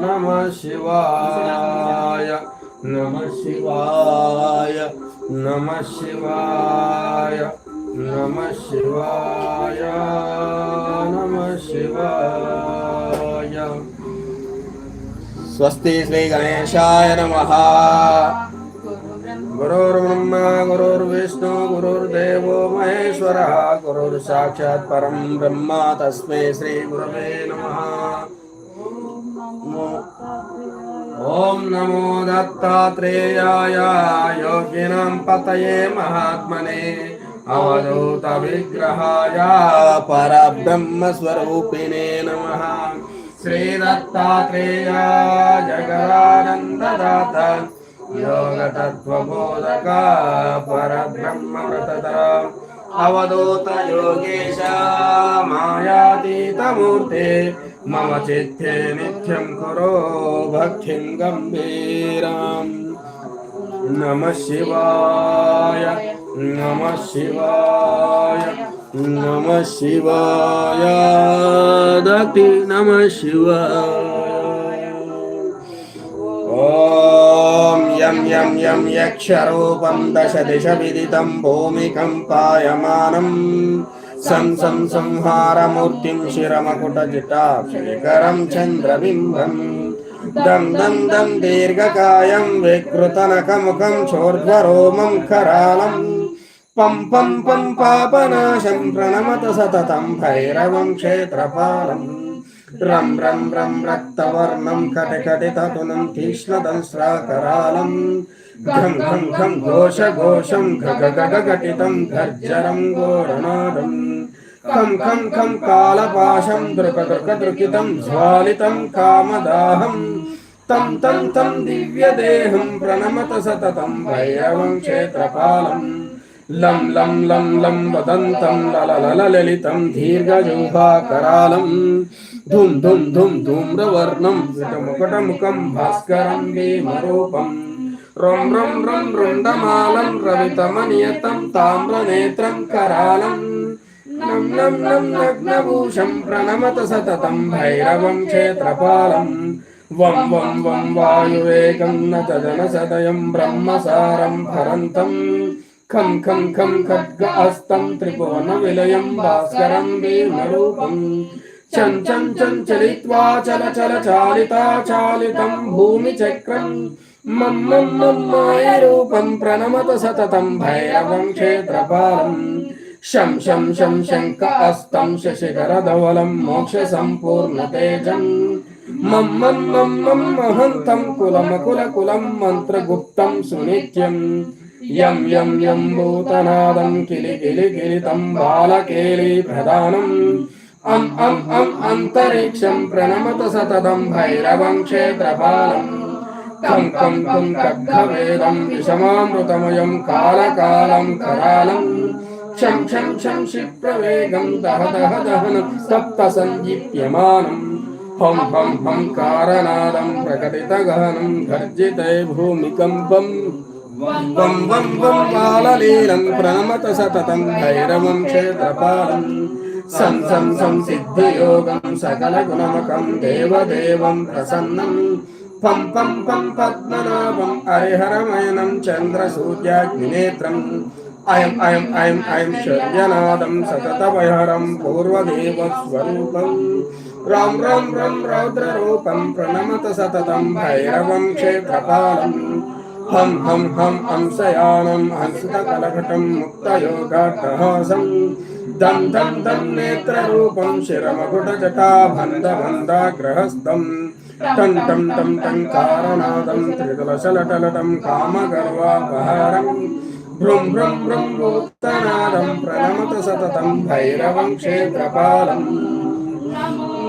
नमः शिवाय। नमः शिवाय। नमः शिवाय। नमः शिवाय। नमः शिवाय। स्वस्ति श्रीगणेशाय नमः। गुरुर्ब्रह्मा, गुरुर्विष्णु, गुरुर्देवो महेश्वरः। गुरुर्साक्षात् परं ब्रह्म। तस्मै श्रीगुरवे नमः। ॐ नमो दत्तात्रेयाय योगिनां पतये महात्मने अवधूतविग्रहाय परब्रह्मस्वरूपिणे नमः। श्रीदत्तात्रेय जगदानन्ददाता योगतत्त्वबोधक परब्रह्मव्रततर। अवधूत योगेश मायातीतमूर्ते। मम चित्ते नित्यं कुरो भक्तिं गम्भीराम्। नमः शिवाय नमः शिवाय नमः शिवाय। दति नमः शिवाय। यं यं यं यक्षरूपं दशदिशविदितं भूमिकम्पायमानम् सं सं संहारमूर्तिं शिरमकुटजिटा शेखरं चन्द्रबिम्बम् दं दं दं दीर्घकायं विकृतनकमुखं चोर्ध्वरोमं करालम् पं पं पं पापनाशं प्रणमत सततं भैरवं क्षेत्रपालम् రం రం రం రక్తవర్ణం కటకటితతునం తీక్ష్ణదంస్రాకరాళం ఘం ఘం ఘం ఘోష ఘోషం ఘగఘటితం ఘర్జరం ఘోరనాదం ఖం ఖం ఖం కాళపాశం దృక దృక దృకితం జ్వాలితం కామదాహం. తం తం తం దివ్యదేహం ప్రణమత సతతం భైరవం క్షేత్రపాలం. లం లం లం లం వదంతం లలలలితం దీర్ఘజూభాకరాళం ధూం ధూం ధూం ధూమ్రవర్ణం విటముకటముఖం భాస్కరం భీమరూపం. రం రం రం రుండమాలం రవితమనియతం తామ్రనేత్రం కరాళం నం నం నం నగ్నభూషం ప్రణమత సతతం భైరవం క్షేత్రపాలం. వం వం వం వాయువేగం నదన సదయం బ్రహ్మసారం భరంతం ఖం ఖం ఖం ఖడ్గ అస్తం త్రిభువన విలయం భాస్కరం భీమరూపం చం చం చం చలిత్వా చల చల చాలితా చాలితం భూమి చక్రం. మం మం మం మాయ రూపం ప్రణమత సతతం భైరవం క్షేత్రపాలం. శం శం శం శంక అస్తం శశిఖరధవలం మోక్ష సంపూర్ణతేజం మం మం మం మం మహంతం కులమకుల కులం మంత్రగుప్తం సునిత్యం. యం యం యం భూతనాదం కిలి కిలి కిలితం బాలకేలి ప్రధానం అం అం అం అంతరిక్షం ప్రణమత సతతం భైరవం క్షేత్రపాలం తం కం కం కగ్ధవేదం విషమామృతమయం కాలకాలం కరాలం క్షం క్షం క్షం క్షిప్రవేగం దహ దహ దహనం సప్త సందీప్యమానం హం హం హం కారనాదం ప్రకటితగహనం గర్జితే భూమికంపం వం వం వం బాలలీలం ప్రామత సతతం భైరవం క్షేత్రపాలం సం సం సం సిద్ధియోగం సకల గుణమకం దేవదేవం ప్రసన్నం. పం పం పం పద్మనాభం హరిహరమయనం చంద్రసూర్యాగ్నినేత్రం. అయం అయం అయం అయం శర్యనాదం సతతవహరం పూర్వదేవస్వరూపం. రాం రాం రం రౌద్రరూపం ప్రణమత సతతం భైరవం క్షేత్రపాలం హం హం హం హంసయానం హంసకలకటం ముక్తయోగాట్టహాసం దం దం దం నేత్రరూపం శిరమకుటజటాభందభందాగ్రహస్థం టం టం టం టంకారనాదం త్రిదలశలటలటం కామగర్వాపహారం. భ్రుం భ్రుం భ్రుం భూతనాదం ప్రణమత సతతం భైరవం క్షేత్రపాలం.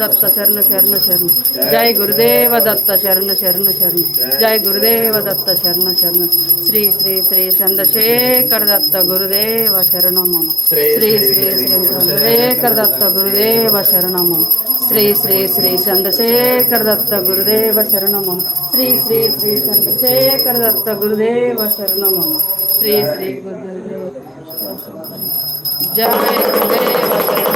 దత్త శరణ శరణ శరణ. జయ గురుదేవ దత్త శరణ శరణ శరణ. జయ గురుదేవ దత్త శరణ శరణ. శ్రీ శ్రీ శ్రీ చంద్రశేఖర దత్త గురుదేవ శరణం శ్రీ శ్రీ శ్రీ చంద్రశేఖర దత్త గురుదేవ శరణం శ్రీ శ్రీ శ్రీ చంద్రశేఖర దత్త గురుదేవ శరణం శ్రీ శ్రీ శ్రీ చంద్రశేఖర దత్త గురుదేవ శరణం శ్రీ శ్రీ గురుదేవ జయ గురుదేవ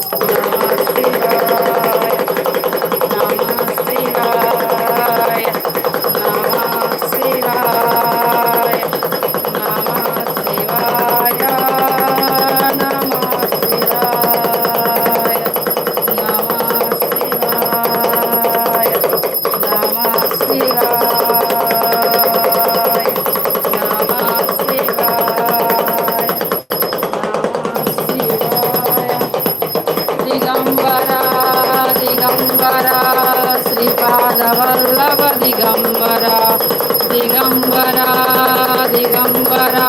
దిగంబరా దిగంబరా దిగంబరా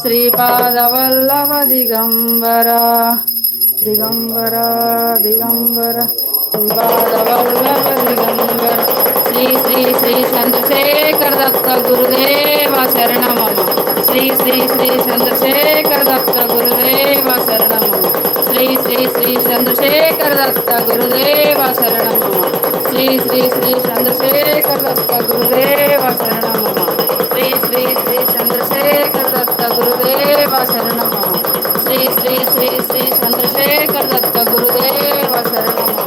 శ్రీపాదవల్లవ దిగంబరా దిగంబరా దిగంబర శ్రీపాదవల్లవ దిగంబర శ్రీ శ్రీ శ్రీ చంద్రశేఖర దత్త గురుదేవ శరణమమ శ్రీ శ్రీ శ్రీ చంద్రశేఖర దత్త గురుదేవ శరణమమ శ్రీ శ్రీ శ్రీ చంద్రశేఖర దత్త గురుదేవ శరణమమ శ్రీ శ్రీ శ్రీ చంద్రశేఖర దత్త గురుదేవ శరణమమ శ్రీ శ్రీ శ్రీ చంద్రశేఖర దత్త గురుదేవ శరణమమ శ్రీ శ్రీ శ్రీ శ్రీ చంద్రశేఖర దత్త గురుదేవ శరణమమ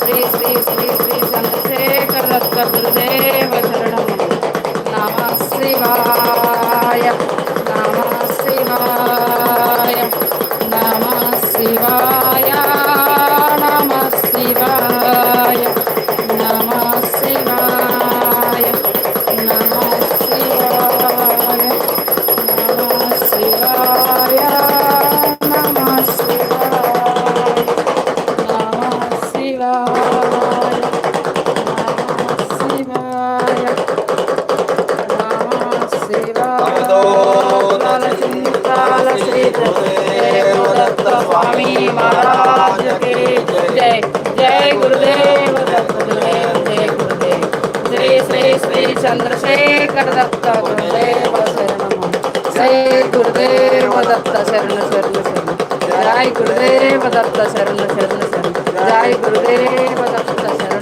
శ్రీ శ్రీ శ్రీ శ్రీ చంద్రశేఖర దత్త గురుదేవ శరణం నమ శివాయ నమ శివాయ నమ శివాయ నమ శివాయ दत्त स्वामी महाराज की जय जय गुरुदेव दत्त गुरुदेव जय गुरुदेव श्री श्री श्री चंद्रशेखर दत्त गुरुदेव शरण जय गुरुदेव दत्त शरण शरण। शरण जय गुरुदेव दत्त शरण शरण। शरण जय गुरुदेव दत्त शरण।